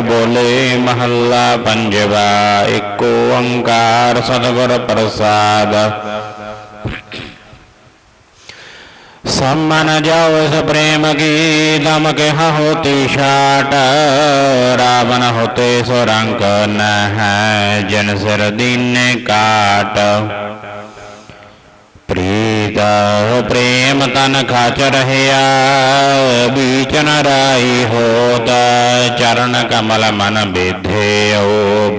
बोले, महल्ला पंजवा इको ओंकार सदगुर प्रसाद। सम्मान जाओ इस प्रेम की दम के हाँ होती शाट। रावण होते सुरंक न है जन सिर दिन काट। प्रिय प्रीत प्रेम तन खाच रहया, बीच न राई होत, चरण कमल मन विधे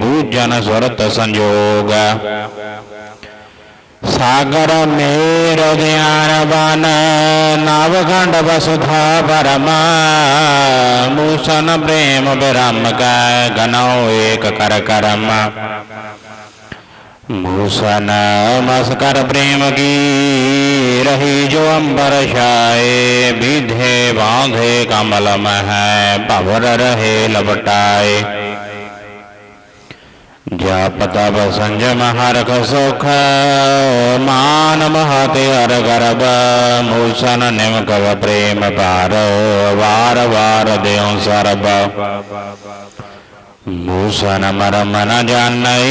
भूजन सुरत संजोग। सागर मेर ध्यान बन, नवखंड वसुधा परमा मूसन प्रेम विरम का गनौ एक कर करम। मूसन मस्कर प्रेम की रही जो अंबर छाए विधे बांधे कमल मह पवर रहे लपटाए। जप तप संजम हरख सुख, मान महते हर गर्भ, मूसन निम कव प्रेम पार, वार वार देव सरब मूसन मरम न जानई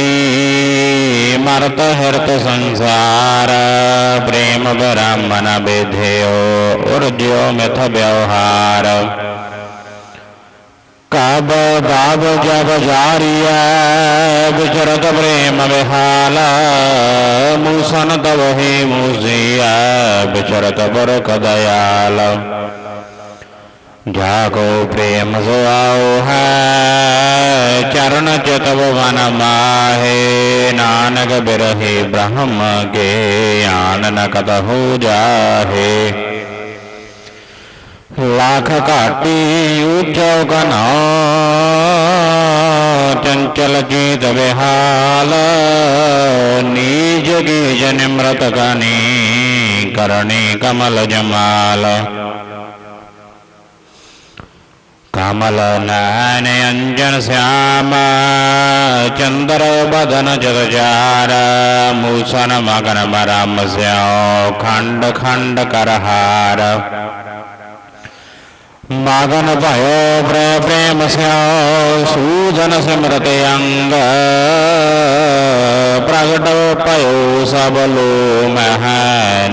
मरत हृत संसार, प्रेम ब्राह्मण विधेयो उर्ज्यो मिथ व्यवहार। कब बाब जब जारिया, विचरत प्रेम विहाल। मूसन तब ही मूसिया विचरत बरक दयाल। जाको प्रेम सो आओ है, चरण चतव वन माहे। नानक बिरहे ब्रह्म के आन न कतहु जाहे। लाख काटी ऊंचो कना चंचल चीत विहाल नीज गीज निमृत कनी करणी कमल जमाल। कमल नयन अंजन श्याम चंद्र बदन जगजार मूसन मगन मरम स्यो खंड खंड करहार मगन भयो प्रेम सूजन सिमृत अंग प्रगट पयो सब लो मह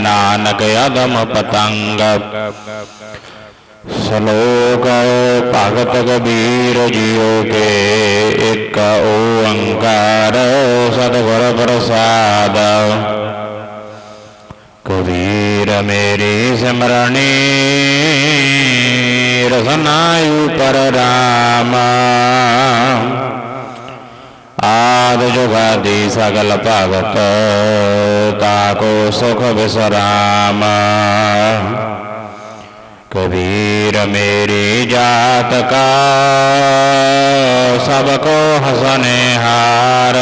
नानक अदम पतंग श्लोक भगत कबीर जियो के एक ओंकार सतगुर प्रसाद कबीर मेरी स्मरणी, रसनायु पर राम आद जुगादि सकल भगत ताको सुख विश्राम कबीर मेरी जात का, सबको हसने हार।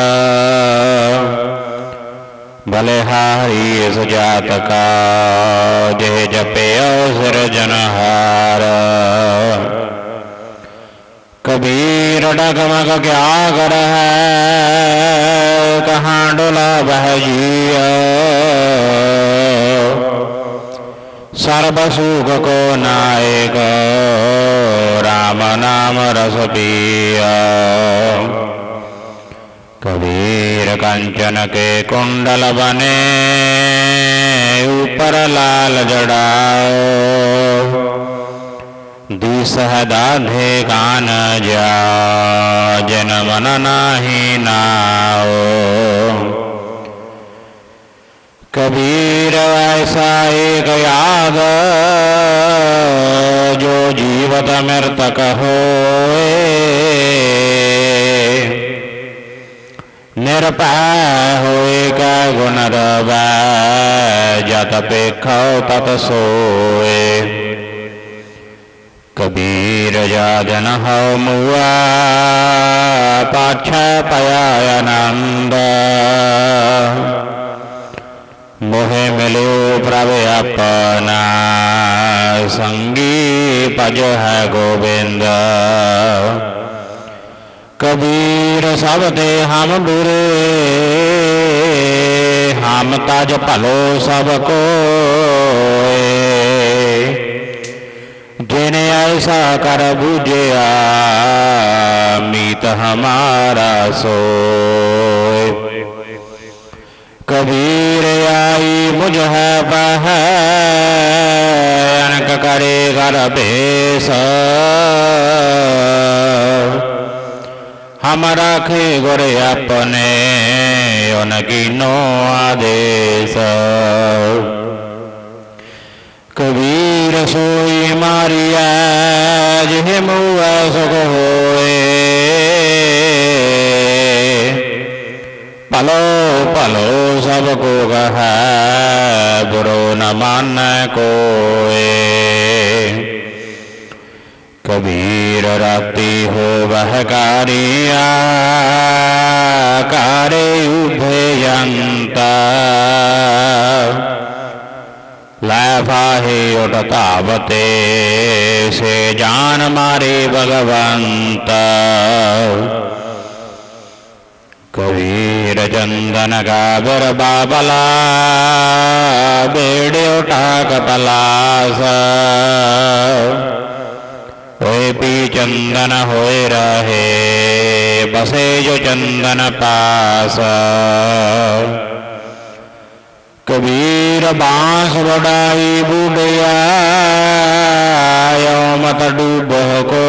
भले हारी इस जात का जय जपे सृजनहार कबीर डगमग क्या कर है, कहाँ डोला बह जिया। सर्व सुख को नायक, राम नाम रस पिया कबीर कंचन के कुंडल बने, ऊपर लाल जड़ाओ। दिसहदाधे कान जा जन मन नाही नाओ। कबीर ऐसा एक याद, जो जीवत मृतक होए। निरपय होए का गुण रवै जत पेखो तत सोए। कबीर जाजन हो मुआ, पाछ पयानंद मोहे मिलो प्रभ अपना संगी पज है गोविंद। कबीर सब दे हम बुरे। हम तज भलो सबको जिन ऐसा कर बुझिया हमारा सोए। कबीर आई मुझ है करे कर बेस। हम रखे गुर अपने, उनकी नो आदेश। कबीर सोई मारिया जिह मुआ सुख होए। पलो पलो सबको कह बुरो न मान कोए कबीर राती हो वह कारिया कारे उभयंता लैफाहे उठतावते से जान मारे भगवंत। चंदन गाबर बाबला बेड़े उठा कपलास। होए पी चंदन, होए रहे, बसे जो चंदन पास। कबीर बाँस बड़ाई बुढ़िया मत डूब को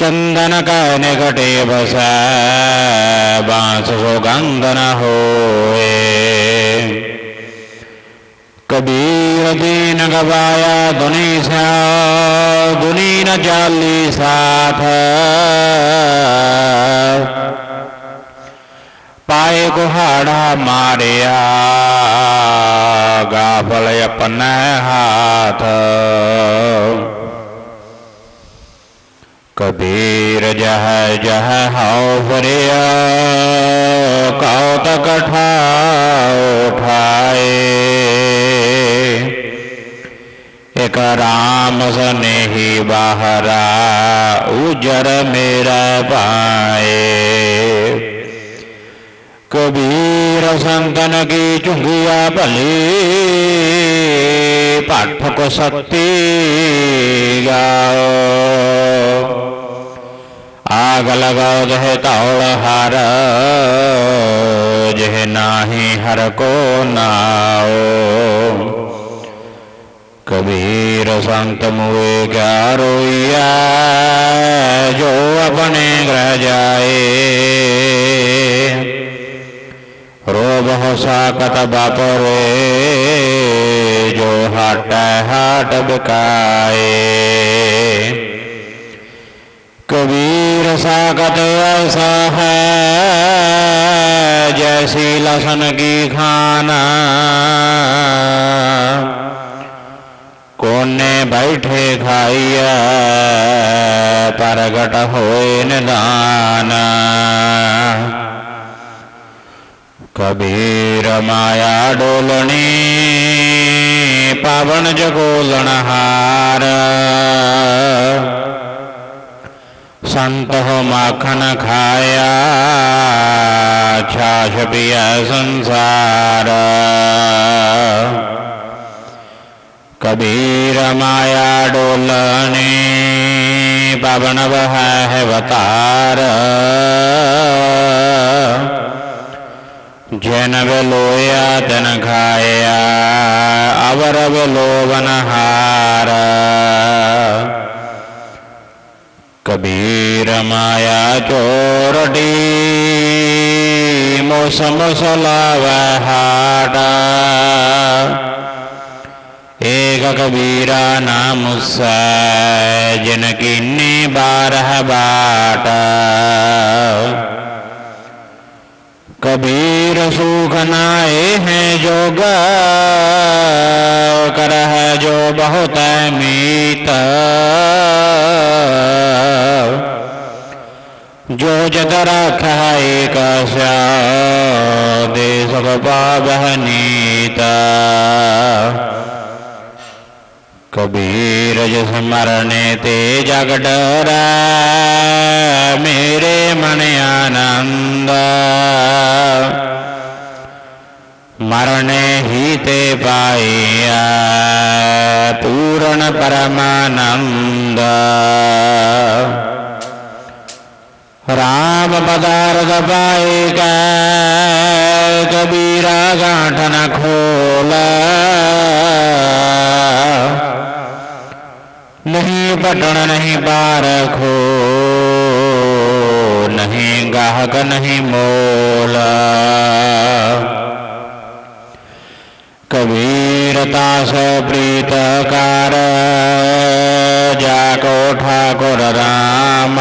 चंदन का निकटे बस बाँस सुगंध न हो कबीर दीन गवाया दुनी सा दुनी न चाली साथ पाए कुहाड़ा मारिया गाफल अपन हाथ कबीर जह जह हाउ फरिया कौतक उठाए। एक राम सने ही बाहरा, उजर मेरा पाए कबीर संतन की चुंगिया भली सत्य गाओ। आग लगाओ जह तौड़ हर, जह नाही हर को नाओ। कबीर संत मुए क्या रोइया जो अपने ग्रह जाए। रो हो साकत बापरे जो हट बिकाए कबीर साकत ऐसा है, जैसी लसन की खाना। कोने बैठे खाइया परगट होए निदाना। कबीर माया डोलनी पावन जगोलन हार संत हो माखन खाया, छाछ पिया संसार। कबीर माया डोलने, पावन वह है अवतार जन लोया तन खाया अवर लोवन हार कबीर माया चोरडी मौसम सलाव हाटा एक कबीरा नाम जिन किन्नी बारह बाटा। कबीर सुख नाए हैं जोग कर है जो बहुत मीत। जो जग रख है एक देश पावनीता कबीर स्मरण ते जगडरा मेरे मन आनंद। मरण ही ते पाइया पूर्ण परमानंद। राम पदार्थ पाए का कबीरा गांठन खोला। नहीं बटन नहीं बारखो नहीं गाहक नहीं मोला। कबीरता से प्रीत कार जाको ठाकुर राम।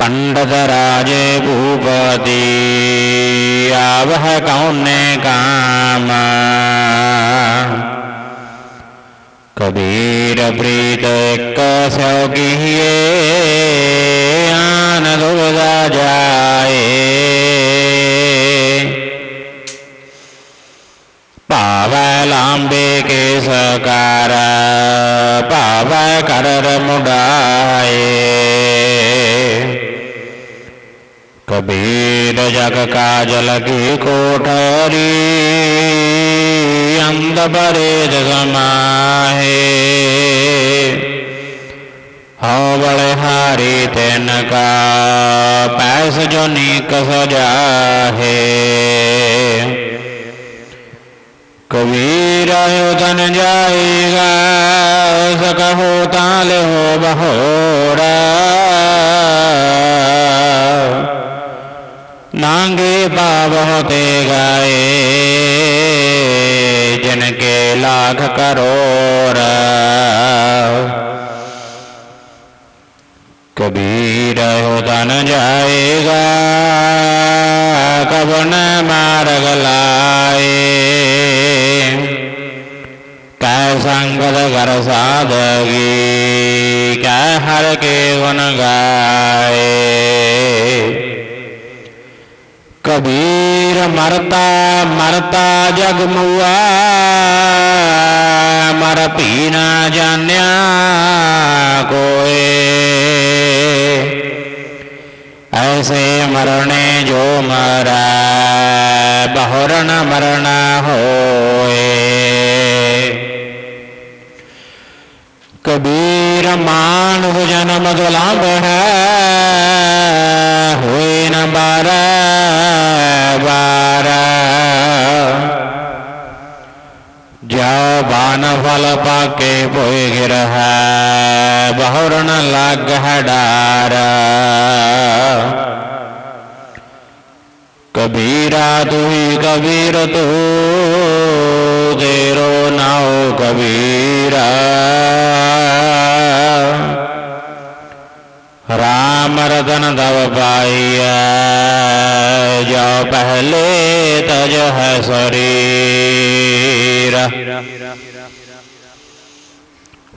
पंडित राजे भूपति, आवह कौन काम। कबीर प्रीत एक सौ आन दुर्गा जाए लांबे के सकार पावै कर मुडाए कबीर जग का जल की कोठरी अंध परे समाहे धन जाएगा सकहो ताल हो बहोरा। नांगे पावते गाए, जिनके लाख करोड़ कबीर धन जाएगा, कब न मार्ग लाए। कै संगत कर साधगी कै हर के गुण गाए। कबीर मरता मरता जग मुआ। मर पीना जान्या कोए। ऐसे मरने जो मरा, बहुरण मरना होए। कबीर मानव जन्म दुलभ है, हुए न बारा बारा। जाओ बान फल पाके बोए गिर है, बहुरण लग है डारा। कबीरा तू ही कबीर तू तेरो नाव कबीरा। राम रतन दब पाइया, जो पहले तज है शरीर।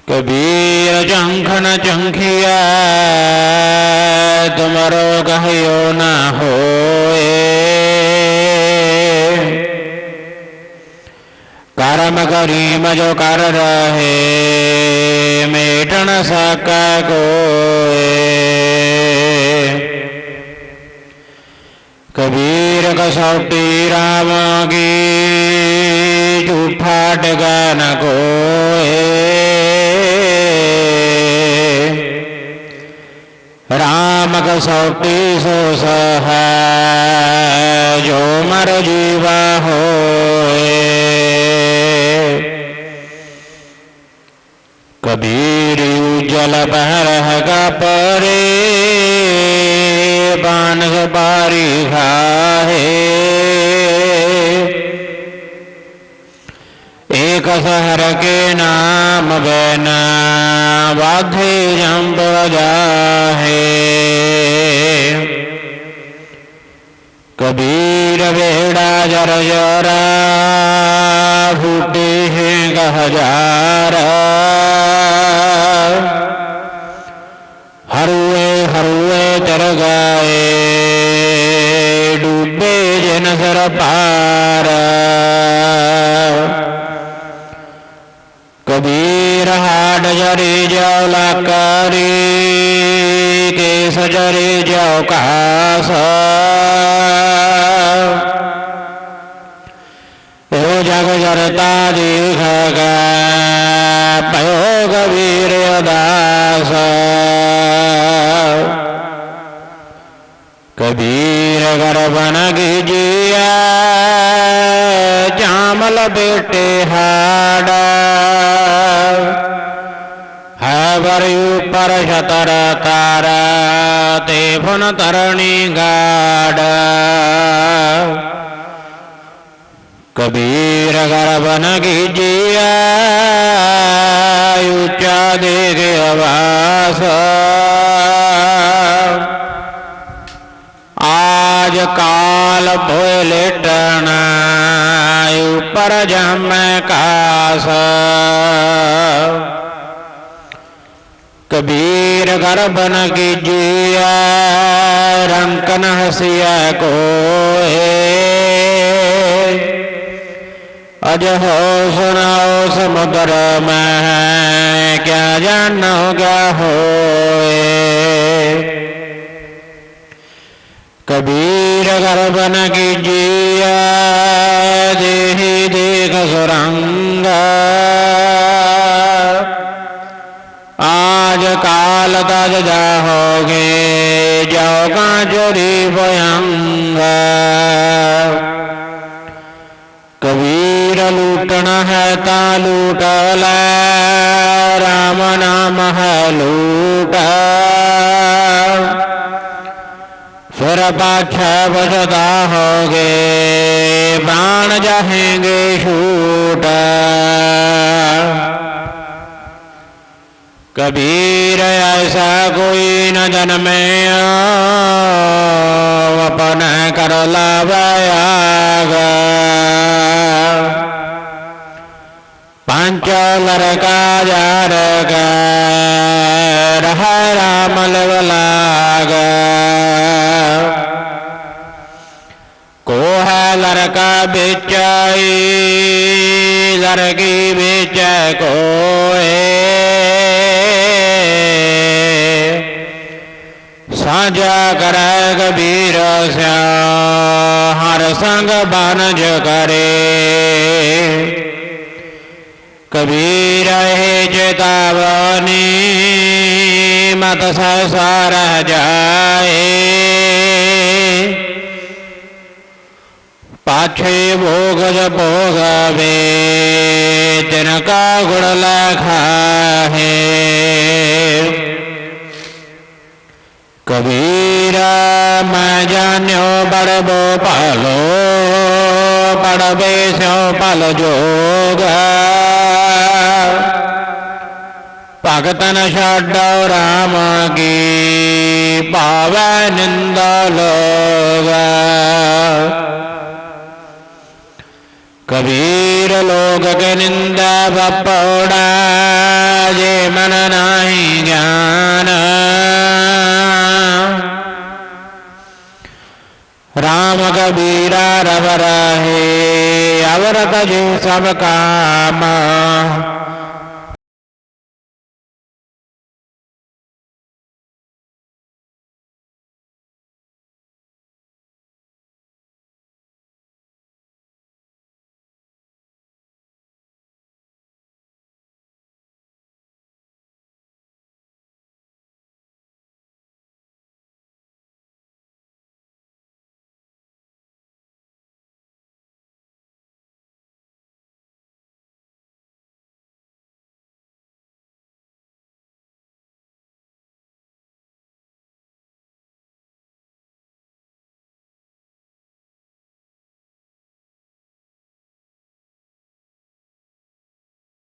कबीर चंखन चंखिया, तुमरो कहियो न होए। कर्म करीम जो कर रहे मेटन सक कोए कबीर कसौटी राम की झूठा टगन कोए राम कसौटी सो सह जो मर जीवा होए कबीर उज्जल बह का परे बान बारी घे एक शहर के नाम बैना बाधे जम्ब जाहे कबीर बेड़ा जर जरा फूटे हैं गहजारा। हरुए हरुए तर गाए डूबे जन सर पार। कबीर हाड जरे जौला लाकारी के सजरे जाओ कास जग जरता दीर्घ पयोग दास कबीर गर्भन गिजिया जामल बेटे है। बरयू पर शतर तारा ते फुन तरणी गाड़ कबीर गर्भन कीजिए ऊँचा देख आवास। आज काल भोय लेटन ऊपर जम कास। कबीर गर्भन कीजिए रंकन हसिया को अज हो सुनाओ समुद्र में, क्या जानो क्या हो कबीर गर्भन कीजिए देही देख सुरंग। तज जाओगे जाओ का चोरी भयंग कबीर लूटना है, ता लूट राम नाम है लूट। फिर पाछ बसदा होगे प्राण जाहेंगे छूट कबीर ऐसा कोई न जन्मे, अपन कर लायाग पंच लड़का जार राम लाग। को है लड़का बेचाई लड़की बेच को साझा कर कबीर हर संग बनज करे। कबीर हे चेतावनी, मत संसार जाए। पाछे भोग भोगवे तिनका गुण लखा है कबीरा, मैं जान्यो बड़बो पालो पड़बे स्यो पल जोग। भगतन छो राम की, पावै निंदा लोग। कबीर लोग के निंदा बपौड़ा, जे मन नाही ज्ञान। राम कबीरा रव रहे अवरत जी सब काम।